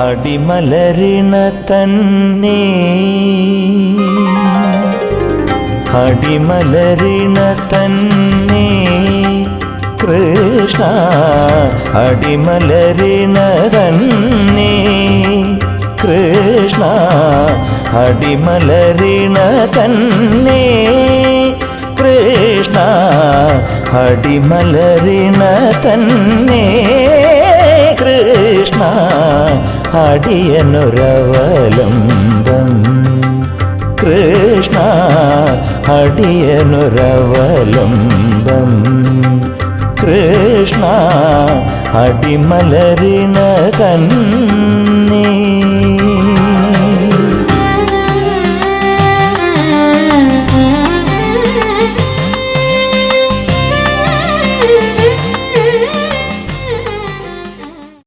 അടിമലരിണ തന്നെ അടിമലരിണ തന്നെ കൃഷ്ണ അടിമലരിണ തന്നെ കൃഷ്ണ അടിമലരിണ തന്നെ കൃഷ്ണ അടിമലരിണ തന്നെ കൃഷ്ണ. അടിയനുരവലംബം. കൃഷ്ണ അടിയനുരവലംബം. കൃഷ്ണ അടിമലരിണ തന്നെ